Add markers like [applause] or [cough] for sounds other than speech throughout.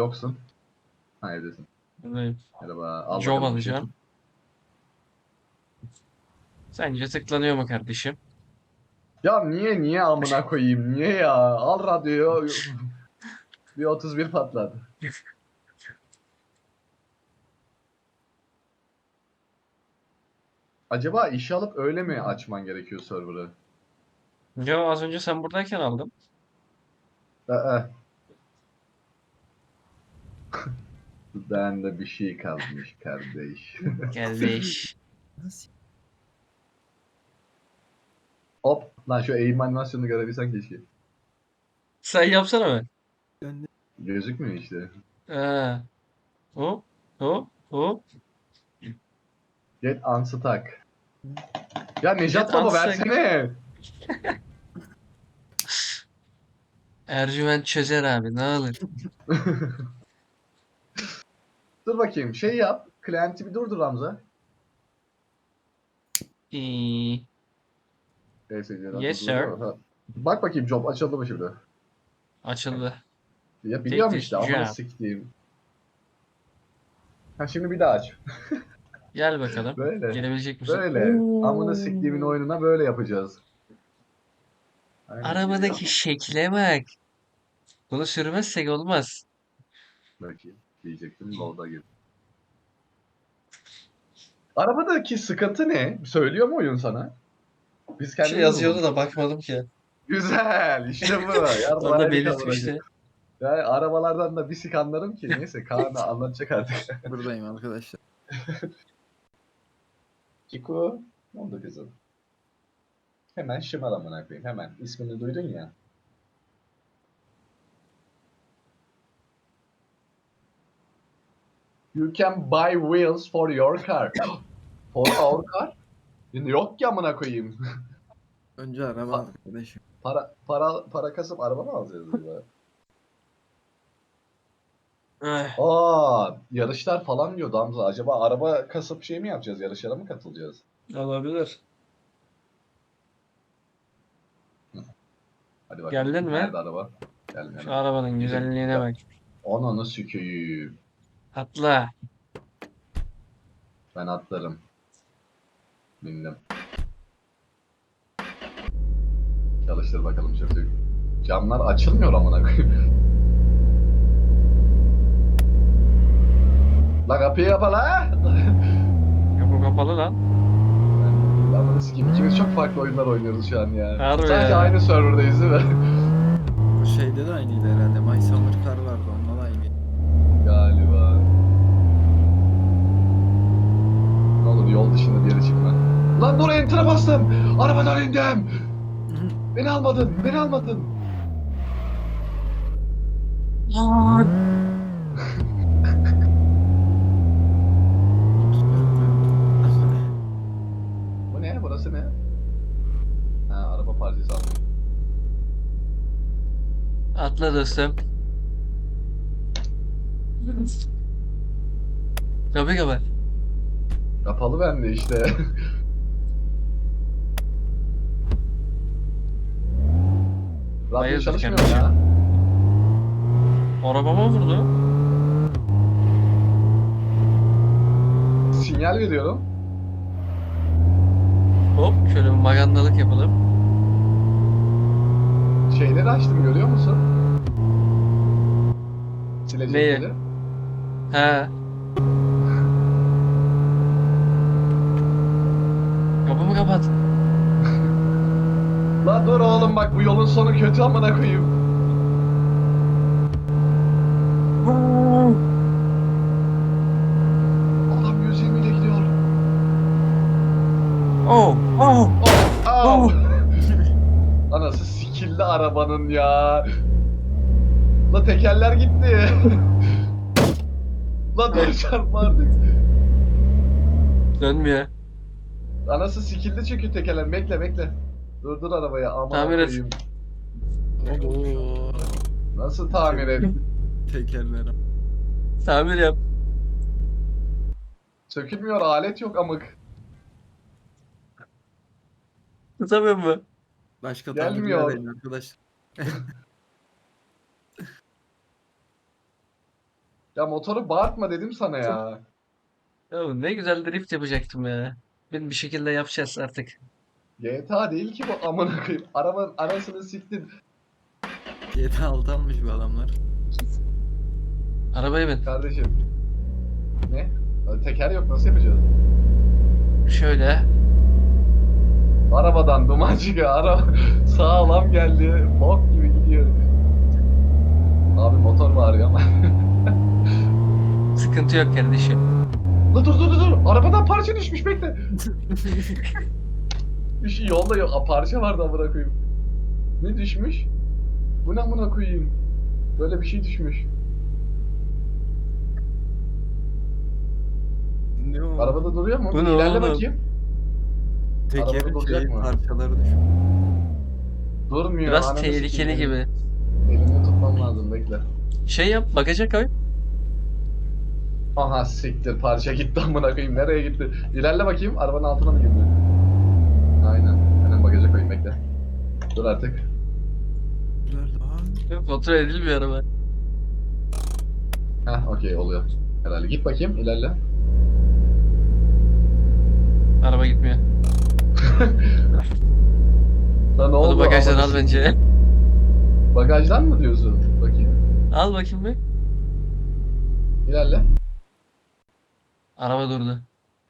Yoksun. Ha evdesin. Buradayım. Merhaba. Al Job bakalım alacağım. Sence tıklanıyor mu kardeşim? Ya niye niye amına koyayım? Niye ya? Al radyoyu. [laughs] bir 31 patladı. Acaba işe alıp öyle mi açman gerekiyor server'ı? Yo az önce sen buradayken aldım. Aa. Bende bir şey kalmış kardeş. [laughs] Kardeş. Nasıl? Hop. Lan şu eğim animasyonunu görebilsen keşke. Sen yapsana be. Gözükmüyor işte. Ha. Hop hop hop. Get unstuck. Ya Nejat Get baba unstuck. versene. Ercüment çözer abi ne alır. [laughs] Dur bakayım şey yap. Client'i bir durdur Hamza. İyi. Neyse, Nejat Yes, durdur sir. [laughs] Bak bakayım job açıldı mı şimdi? Açıldı. Ya biliyorum this işte ama job. siktiğim. Ha şimdi bir daha aç. [laughs] Gel bakalım. Böyle. Gelebilecek misin? Böyle. Oo. Amına siktiğimin oyununa böyle yapacağız. Aynen, Arabadaki şekle bak. Bunu sürmezsek olmaz. Bakayım. Diyecektim yolda gir. Arabadaki sıkıntı ne? Söylüyor mu oyun sana? Biz Bir kendimiz şey yazıyordu da bakmadım ki. Güzel. işte bu. [laughs] Yarın Onu da belirtmişti. Ya arabalardan da bir sik anlarım ki. Neyse [laughs] Kaan da anlatacak artık. [laughs] Buradayım arkadaşlar. Kiko. Ne oldu kızım? Hemen şımal amına koyayım. Hemen. ismini duydun ya. You can buy wheels for your car. [gasps] for our car? Yok ki amına koyayım. Önce araba arkadaşım. Para para para kasıp araba mı alacağız acaba? Eh, Aa, yarışlar falan diyordu Hamza. Acaba araba kasıp şey mi yapacağız? Yarışlara mı katılacağız? olabilir. Hadi bakalım. Geldin mi? Nerede araba? Geldim. Şu arabanın güzelliğine bak. Ananı sükeyim. Atla. Ben atlarım. Bindim. Çalıştır bakalım şoför. Camlar açılmıyor amına koyayım. La kapıyı kapa la. Kapı kapalı lan. Amına sikeyim. İkimiz çok farklı oyunlar oynuyoruz şu an ya. Harbi Sanki ya. aynı serverdayız değil mi? Bu şeyde de aynıydı herhalde. My Summer Car vardı onunla da aynıydı. Galiba. Ne olur yol dışında bir yere çıkma. Lan dur enter'a bastım. Arabadan indim. Beni almadın. Beni almadın. Bu ne? Burası ne? Ha araba parçası aldım. Atla dostum. Kapı kapat. Kapalı bende işte. [laughs] Radyo Hayırdır çalışmıyor kardeşim? ya. Arabama vurdu. Sinyal veriyorum. Hop şöyle bir magandalık yapalım. Şeyleri açtım görüyor musun? Silecekleri. Neyi? He. [laughs] Kapımı kapat. La dur oğlum bak bu yolun sonu kötü amına koyayım. Adam 120 ile gidiyor. Oh, oh. Oh, au. Oh. [laughs] Anası sikildi arabanın ya. La tekerler gitti. [laughs] La dur çarpma artık. Dönmüyor. Anası sikildi çünkü tekerler. Bekle bekle. Durdur arabayı aman Tamir et. koyayım. Oo. Nasıl tamir et? Tekerlerim. Tamir yap. Sökülmüyor alet yok amık. Tutamıyor mu? Başka Gelmiyor. tamirci arayın arkadaş. Ya motoru bağırtma dedim sana ya. Ya ne güzel drift yapacaktım ya. Bir bir şekilde yapacağız artık. GTA değil ki bu amına koyayım. Arabanın arasını siktin. GTA 6 almış bu adamlar. Arabaya bin. Kardeşim. Ne? Teker yok nasıl yapacağız? Şöyle. Arabadan duman çıkıyor. Araba [laughs] sağlam geldi. Bok gibi gidiyor. Abi motor bağırıyor ama. Sıkıntı yok kardeşim. Dur dur dur dur. Arabadan parça düşmüş bekle. [laughs] Bir şey yolda yok. Aa, parça vardı amına koyayım. Ne düşmüş? Bu ne amına koyayım? Böyle bir şey düşmüş. Ne o? Arabada duruyor mu? Bu ne İlerle oğlum? bakayım. Arabada duracak şey mı? parçaları düşmüş. Durmuyor. Biraz ananı tehlikeli sikeyim. gibi. Elini tutmam lazım bekle. Şey yap, bagaja koy. Aha siktir parça gitti amına koyayım. Nereye gitti? İlerle bakayım. Arabanın altına mı girdi? Aynen. Hemen bagaja koyayım bekle. Dur artık. Nerede abi? Kontrol edilmiyor araba. Heh okey oluyor. Herhalde. Git bakayım ilerle. Araba gitmiyor. [laughs] Lan ne Onu oldu? bagajdan al bence. Bagajdan mı diyorsun? Bakayım. Al bakayım bir. İlerle. Araba durdu.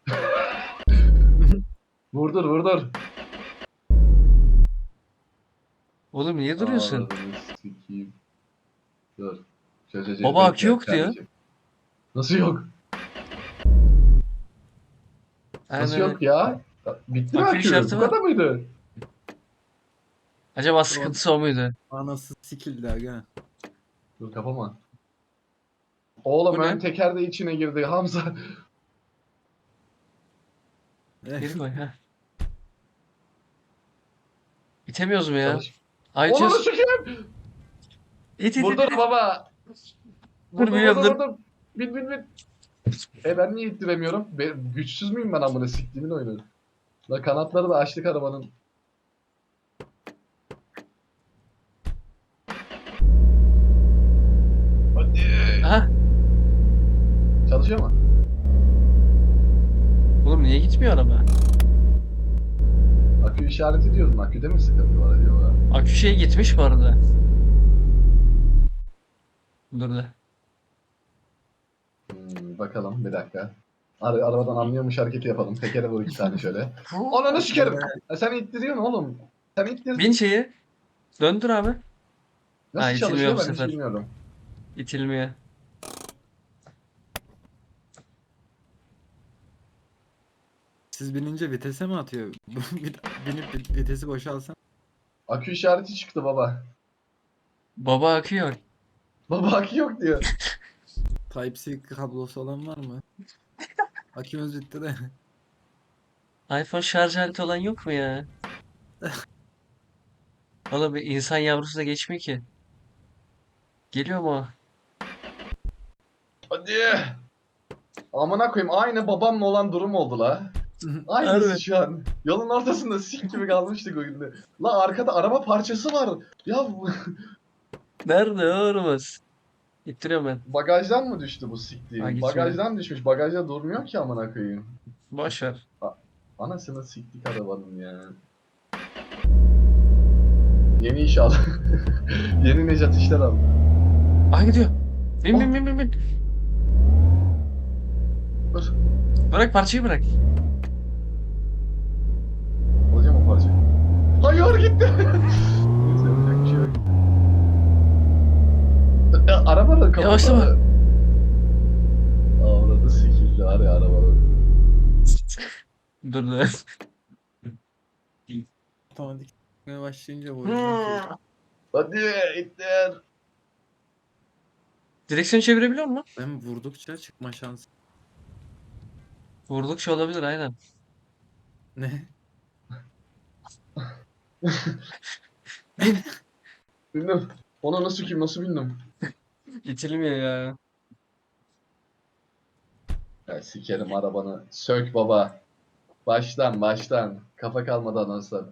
[laughs] Vurdur vurdur. Oğlum niye duruyorsun? Dur. Baba, akü bekle yok diyor. Nasıl yok? Nasıl Aynen. yok ya? Bitti mi Akü akü? işareti Bu var. kadar mıydı? Acaba sıkıntısı o muydu? Anası sikildi aga. Dur kapama. Oğlum Bu ne? ön teker de içine girdi Hamza. Geri koy ha. İtemiyoruz mu ya? Çalış. Ay Onu çöz. sikeyim. İt it. Vurdur it. baba. Dur, Vurdur biliyorum, vurdur. Bin bin bin. E ben niye ittiremiyorum? Ben, güçsüz müyüm ben amına siktiğimin oyunu? La kanatları da açtık arabanın. Hadi. Aha. Çalışıyor mu? Oğlum niye gitmiyor araba? Akü işareti diyordun. Aküde mi sıkıntı var acaba? Akü şey gitmiş bu arada. Durdu. Hmm, bakalım bir dakika. Ara, arabadan anlıyormuş hareketi yapalım. Tekere vur iki tane şöyle. [laughs] Ananı sikerim. Ha, sen ittiriyorsun oğlum. Sen ittir. Bin şeyi. Döndür abi. Nasıl Ha, çalışıyor ben hiç sefer. bilmiyorum. İtilmiyor. Siz binince vitese mi atıyor? [laughs] Binip vi- vitesi boşalsan. Akü işareti çıktı baba. Baba akıyor. Baba akü yok diyor. [laughs] Type-C kablosu olan var mı? Akümüz bitti de. iPhone şarj aleti olan yok mu ya? [laughs] Oğlum bir insan yavrusu da geçmiyor ki. Geliyor mu o? Hadi. Amına koyayım aynı babamla olan durum oldu la. Aynısı Harbi. şu an. Yolun ortasında sik gibi kalmıştık o günde. La arkada araba parçası var. Ya bu- [laughs] Nerede oğlumuz? İttiriyorum ben. bagajdan mı düştü bu gitmiyor. Bagajdan düşmüş. Bagajda durmuyor ki amına koyayım. Boş ver. Anasını siktik arabanın ya. Yeni iş al. [laughs] Yeni Necat işler al. Aa gidiyor. Bin bin bin bin bin. Dur. Bırak parçayı bırak. Alacağım o parçayı. Hayır gitti. Neyse yapacak bir şey yok. Araba da kapalı. Yavaşlama. Avradı sikildi var ya arabanın. Dur dur. Otomatik başlayınca bu. Hmm. Hadi ittir. Direksiyonu çevirebiliyor musun? Ben vurdukça çıkma şansı. Vurdukça olabilir aynen. Ne? [laughs] [laughs] Bilmem. Ona nasıl kim nasıl bilmem. İtilmiyor ya. Ya sikerim arabanı. Sök baba. Baştan baştan. Kafa kalmadan anaslan.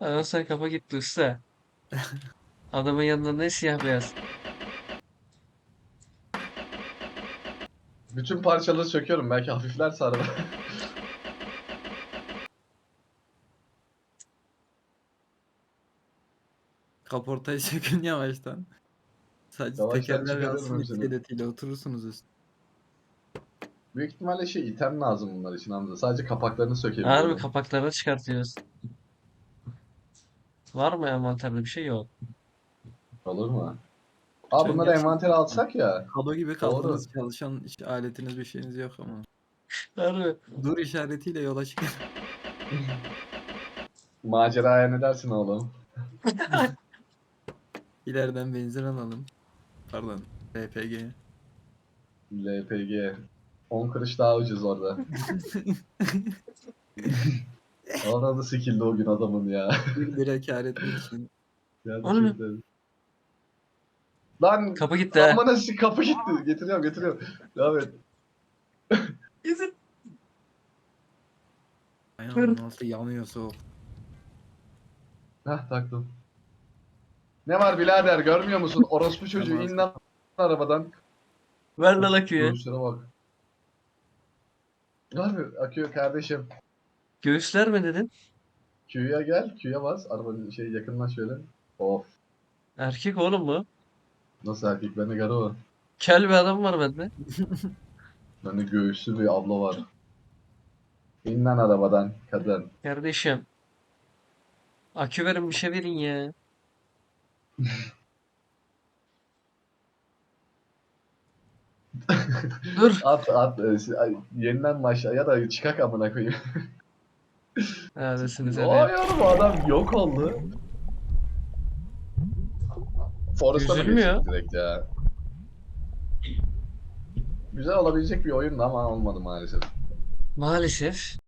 Ondan sonra kafa gitti usta. Adamın yanında ne siyah beyaz. Bütün parçaları söküyorum. Belki hafiflerse araba. [laughs] Kaportayı [laughs] sökün yavaştan. Sadece Yavaştan tekerler hepsini. iskeletiyle oturursunuz üstüne. Büyük ihtimalle şey item lazım bunlar için Hamza. Sadece kapaklarını sökebiliyorum. Harbi kapaklarını çıkartıyoruz. Var mı envanterde bir şey yok. Olur mu? Aa Sen bunları gerçekten- envantere alsak ya. Kado gibi kaldınız çalışan hiç aletiniz bir şeyiniz yok ama. Harbi. Dur işaretiyle yola çıkın. Maceraya ne dersin oğlum? [laughs] İleriden benzin alalım. Pardon. RPG. LPG. 10 kuruş daha ucuz orada. [laughs] [laughs] Ona da sikildi o gün adamın ya. Bir lira kar etmek için. Onu mu? Lan Kapı gitti aman nasıl kapı gitti. Getiriyorum getiriyorum. Devam et. Gizin. Ayağımın altı yanıyor soğuk. Heh taktım. Ne var birader görmüyor musun? Orospu çocuğu in lan arabadan. Ver lan aküyü. Görüşlere bak. Abi akıyor kardeşim. Göğüsler mi dedin? Q'ya gel. Q'ya bas. Arabanın şey yakından şöyle. Of. Erkek oğlum bu. Nasıl erkek? Bende garı var. Kel bir adam var bende. [laughs] Bende göğüslü bir abla var. İn lan arabadan kadın. Kardeşim. Akü verin bir şey verin ya. [laughs] Dur. At at. e, ay, Yeniden başla ya da çıkak amına koyayım. [laughs] Neredesiniz hadi. oğlum adam yok oldu. Forest'a mı Üzülmüyor. geçtik direkt ya? Güzel olabilecek bir oyundu ama olmadı maalesef. Maalesef.